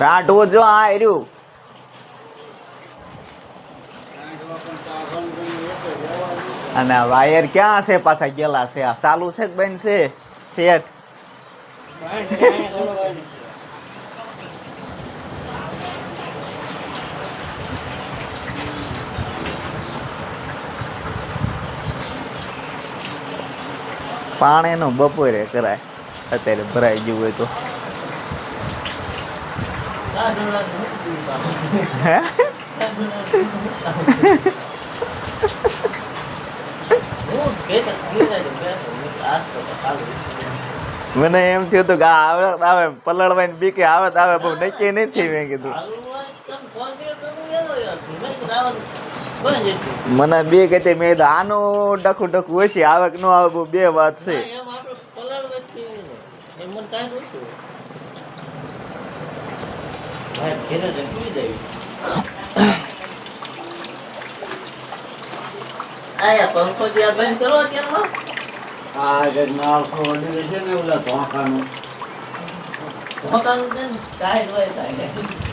રાઠવું જો, આ રહ્યું અને વાયર ક્યાં છે? પાછા ગયેલા છે. ચાલુ છે કે બેન છે. શેઠ. પાણીનું બપોરે કરાય. અત્યારે ભરાઈ ગયું હોય તો. મને એમ થયું હતું કે આવે આવે પલળવાની બીકે, આવે આવે બહુ નક્કી નથી મેં કીધું. મને બે કહેતી મેં આનો આનું ડખું ડખું હશે આવક નો આવે બે વાત છે. પંખો જે આ બંધ કરો અત્યારમાં આ જે માળખો છે ને ઓલા ધોકાનું. પોતાનું કાંઈ હોય કાંઈ. નહીં.